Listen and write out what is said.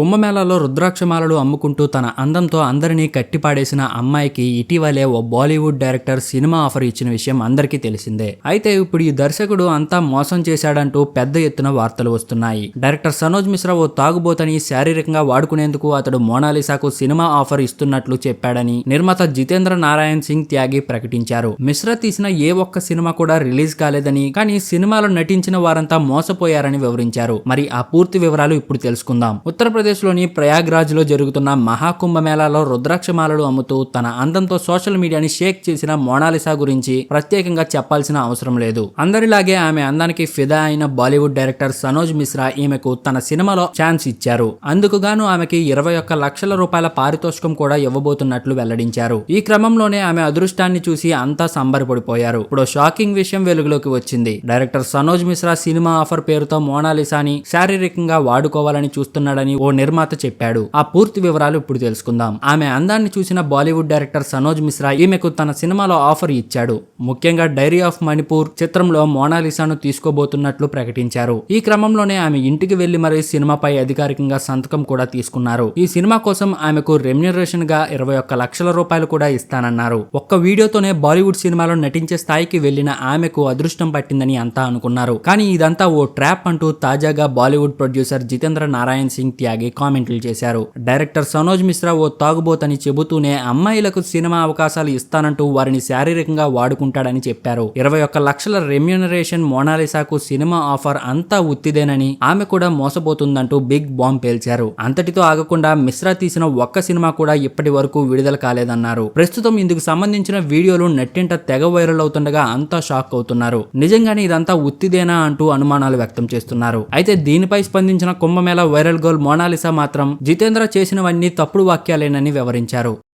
కుంభమేళాలో రుద్రాక్షమాలలు అమ్ముకుంటూ తన అందంతో అందరినీ కట్టిపాడేసిన అమ్మాయికి ఇటీవలే ఓ బాలీవుడ్ డైరెక్టర్ సినిమా ఆఫర్ ఇచ్చిన విషయం అందరికీ తెలిసిందే. అయితే ఇప్పుడు ఈ దర్శకుడు అంతా మోసం చేశాడంటూ పెద్ద ఎత్తున వార్తలు వస్తున్నాయి. డైరెక్టర్ సనోజ్ మిశ్రా ఓ తాగుబోతని శారీరకంగా వాడుకునేందుకు అతడు మోనాలిసాకు సినిమా ఆఫర్ ఇస్తున్నట్లు చెప్పాడని నిర్మాత జితేంద్ర నారాయణ్ సింగ్ త్యాగి ప్రకటించారు. మిశ్రా తీసిన ఏ ఒక్క సినిమా కూడా రిలీజ్ కాలేదని కానీ సినిమాలో నటించిన వారంతా మోసపోయారని వివరించారు. మరి ఆ పూర్తి వివరాలు ఇప్పుడు తెలుసుకుందాం. ఉత్తరప్రదేశ్ లోని ప్రయాగ్రాజ్లో జరుగుతున్న మహాకుంభమేళాలో రుద్రాక్షమాలలు అమ్ముతూ తన అందంతో సోషల్ మీడియాని షేక్ చేసిన మోనాలిసా గురించి ప్రత్యేకంగా చెప్పాల్సిన అవసరం లేదు. అందరిలాగే ఆమె అందానికి ఫిదా అయిన బాలీవుడ్ డైరెక్టర్ సనోజ్ మిశ్రా ఈమెకు తన సినిమాలో ఛాన్స్ ఇచ్చారు. అందుకుగాను ఆమెకి ఇరవై ఒక్క లక్షల రూపాయల పారితోషికం కూడా ఇవ్వబోతున్నట్లు వెల్లడించారు. ఈ క్రమంలోనే ఆమె అదృష్టాన్ని చూసి అంతా సంబరపడిపోయారు. ఇప్పుడు షాకింగ్ విషయం వెలుగులోకి వచ్చింది. Director Sanoj Mishra cinema offer పేరుతో మోనాలిసాని శారీరకంగా వాడుకోవాలని చూస్తున్నాడని ఓ నిర్మాత చెప్పాడు. ఆ పూర్తి వివరాలు ఇప్పుడు తెలుసుకుందాం. ఆమె అందాన్ని చూసిన బాలీవుడ్ డైరెక్టర్ సనోజ్ మిశ్రా ఈమెకు తన సినిమాలో ఆఫర్ ఇచ్చాడు. ముఖ్యంగా డైరీ ఆఫ్ మణిపూర్ చిత్రంలో మోనాలిసాను తీసుకోబోతున్నట్లు ప్రకటించారు. ఈ క్రమంలోనే ఆమె ఇంటికి వెళ్ళి మరీ సినిమాపై అధికారికంగా సంతకం కూడా తీసుకున్నారు. ఈ సినిమా కోసం ఆమెకు రెమ్యునరేషన్గా ఇరవై ఒక్క లక్షల రూపాయలు కూడా ఇస్తానన్నారు. ఒక్క వీడియోతోనే బాలీవుడ్ సినిమాలో నటించే స్థాయికి వెళ్ళిన ఆమెకు అదృష్టం పట్టిందని అంతా అనుకున్నారు. కానీ ఇదంతా ఓ ట్రాప్ అంటూ తాజాగా బాలీవుడ్ ప్రొడ్యూసర్ జితేంద్ర నారాయణ్ సింగ్ త్యాగి కామెంట్లు చేశారు. డైరెక్టర్ సనోజ్ మిశ్రా ఓ తాగుబోతని చెబుతూనే అమ్మాయిలకు సినిమా అవకాశాలు ఇస్తానంటూ వారిని శారీరకంగా వాడుకుంటాడని చెప్పారు. ఇరవై ఒక్క లక్షల రెమ్యూనరేషన్ మోనాలిసాకు సినిమా ఆఫర్ అంతా ఉత్తిదేనని ఆమె కూడా మోసపోతుందంటూ బిగ్ బాంబ్ పేల్చారు. అంతటితో ఆగకుండా మిశ్రా తీసిన ఒక్క సినిమా కూడా ఇప్పటి వరకు విడుదల కాలేదన్నారు. ప్రస్తుతం ఇందుకు సంబంధించిన వీడియోలు నెట్టింట తెగ వైరల్ అవుతుండగా అంతా షాక్ అవుతున్నారు. నిజంగానే ఇదంతా ఉత్తిదేనా అంటూ అనుమానాలు వ్యక్తం చేస్తున్నారు. అయితే దీనిపై స్పందించిన కుంభమేళ వైరల్ గర్ల్ మోనాలిసా మాత్రం జితేంద్ర చేసినవన్నీ తప్పుడు వాక్యాలేనని వివరించారు.